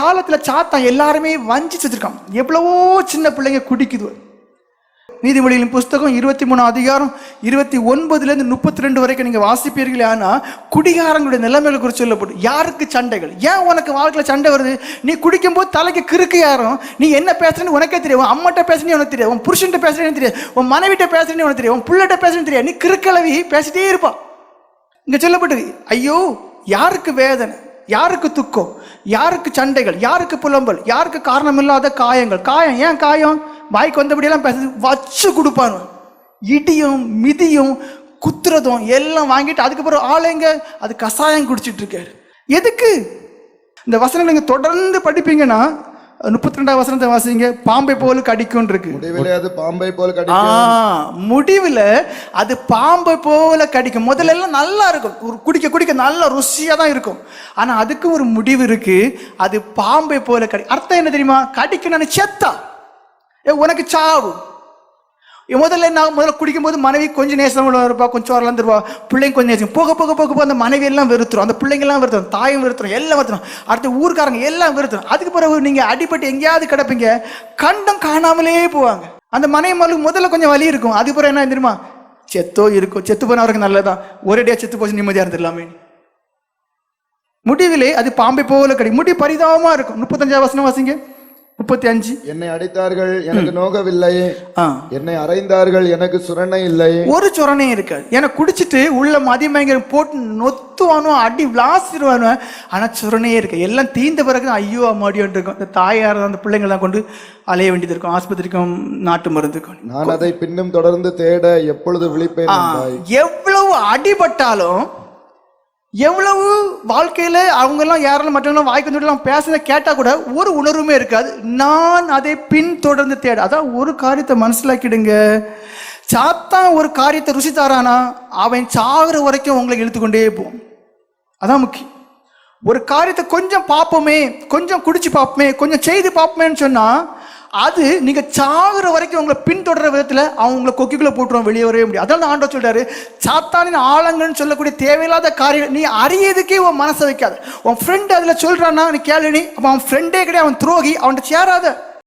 காலத்தில் சாத்தான் எல்லாருமே வஞ்சிச்சு வச்சிருக்கான் எவ்வளவோ சின்ன பிள்ளைங்க குடிக்குது. நீதிமொழிகளின் புஸ்தகம் இருபத்தி மூணு அதிகாரம் இருபத்தி ஒன்பதுலேருந்து முப்பத்தி ரெண்டு வரைக்கும் நீங்கள் வாசிப்பீர்களே ஆனால் குடிகாரங்களுடைய நிலைமைகளை குறித்து சொல்லப்படும். யாருக்கு சண்டைகள்? ஏன் உனக்கு வாழ்க்கையில் சண்டை வருது? நீ குடிக்கும்போது தலைக்கு கிறுக்கு யாரும்? நீ என்ன பேசுறேன்னு உனக்கே தெரியும் உன் அம்மாட்ட பேசுறேன்னு உனக்கு தெரியும் உன் புருஷன்ட்ட பேசுறேன்னு தெரியும் உன் மனைவிட்ட பேசுறேன்னு உனக்கு தெரியும் உன் பிள்ளைகிட்ட பேசுறேன்னு தெரியும் நீ கிறுக்கலவி பேசிட்டே இருப்பான் இங்கே சொல்லப்பட்டது ஐயோ யாருக்கு வேதனை? யாருக்கு துக்கம்? யாருக்கு சண்டைகள்? யாருக்கு புலம்பல்? யாருக்கு காரணமில்லாத காயங்கள்? காயம் ஏன் காயம்? வாய்க்கு வந்தபடியெல்லாம் பேசுறது வச்சு கொடுப்பாங்க. இடியும் மிதியும் குத்துறதும் எல்லாம் வாங்கிட்டு அதுக்கப்புறம் ஆளுங்க அது கசாயம் குடிச்சிட்டு இருக்காரு. எதுக்கு? இந்த வசனங்கள் நீங்கள் தொடர்ந்து படிப்பீங்கன்னா முப்பத்தி ரெண்டாவது வசனத்தை வாசிங்க. பாம்பை போல கடிக்கும் இருக்கு முடிவிலே அது பாம்பை போல் ஆ கடிக்கும் முடிவில் அது பாம்பை போல கடிக்கும். முதல்ல எல்லாம் நல்லா இருக்கும். குடிக்க குடிக்க நல்ல ருசியாக தான் இருக்கும். ஆனால் அதுக்கு ஒரு முடிவு இருக்கு. அது பாம்பை போல கடி அர்த்தம் என்ன தெரியுமா? கடிக்க நான் செத்தா. ஏ உனக்கு சாவு. முதல்ல நான் முதல்ல குடிக்கும்போது மனைவி கொஞ்சம் நேசம் இருப்பா கொஞ்சம் வரலாந்துருவா பிள்ளைங்க கொஞ்சம் நேசம். போக போக போக போக அந்த மனைவி எல்லாம் வெறுத்துரும். அந்த பிள்ளைங்கெல்லாம் வெறுத்துரும். தாயும் வெறுத்துரும். எல்லாம் வெறுத்துரும். அடுத்து ஊர்க்காரங்க எல்லாம் வெறுத்துரும். அதுக்கு பிறகு நீங்கள் அடிபட்டு எங்கேயாவது கிடப்பீங்க கண்டம் காணாமலே போவாங்க. அந்த மனைவி மகளுக்கு முதல்ல கொஞ்சம் வலி இருக்கும். அதுக்கு பிறகு என்ன தெரியுமா? செத்தோ இருக்கும் செத்து போனவருக்கு நல்லதான் ஒரேடியாக செத்து போச்சு நிம்மதியாக இருந்துடலாமே. முடிவிலே அது பாம்பை போல கிடைக்கும். முடி பரிதாபமாக இருக்கும். முப்பத்தஞ்சாவது வசனம் வாசிங்க. முப்பத்தி அஞ்சு. என்னை அடித்தார்கள் எனக்கு நோகவில்லை. என்னை அறைந்தார்கள் எனக்கு சுரணை இல்லை. ஒரு சொரணையும் இருக்காது. ஏன்னா குடிச்சிட்டு உள்ள மதியமயங்க போட்டு நொத்துவானோ அடி விளாசிடுவானோ ஆனா சுரணையே இருக்கு. எல்லாம் தீந்த பிறகு ஐயோ அம்மாடியோன்னு இருக்கும். இந்த தாயார் அந்த பிள்ளைங்கள்லாம் கொண்டு அலைய வேண்டியது இருக்கும். ஆஸ்பத்திரிக்கும் நாட்டு மருந்துக்கும் நான் அதை பின்னும் தொடர்ந்து தேட எப்பொழுது விழிப்பேன். எவ்வளவு அடிபட்டாலும் எவ்வளவு வாழ்க்கையில் அவங்கெல்லாம் யாரெல்லாம் மற்றவங்களாம் வாய்க்கு எல்லாம் பேசுறத கேட்டால் கூட ஒரு உணர்வுமே இருக்காது. நான் அதை பின்தொடர்ந்து தேட. அதான் ஒரு காரியத்தை மனசிலாக்கிடுங்க. சாத்தான் ஒரு காரியத்தை ருசி தாரானா அவன் சாகிற வரைக்கும் உங்களை இழுத்துக்கொண்டே போகும். அதான் முக்கியம். ஒரு காரியத்தை கொஞ்சம் பார்ப்போமே கொஞ்சம் குடிச்சு பார்ப்போமே கொஞ்சம் செய்து பார்ப்போமேன்னு சொன்னால் அது நீங்க சாகுற வரைக்கும் உங்களை பின்தொடர விதத்தில் அவங்க உங்களை கொக்கிக்குள்ள போட்டுருவோம் வெளியே வரவே முடியும் அதான் ஆண்டோ சொல்றாரு சாத்தானின் ஆழங்கள்னு சொல்லக்கூடிய தேவையில்லாத காரியம் நீ அறியதுக்கே உன் மனசை வைக்காது. உன் ஃப்ரெண்ட் அதுல சொல்றான்னா நீ கேள்வி நீ. அப்ப அவன் ஃப்ரெண்டே கிடையாது அவன் துரோகி அவன்கிட்ட சேராத.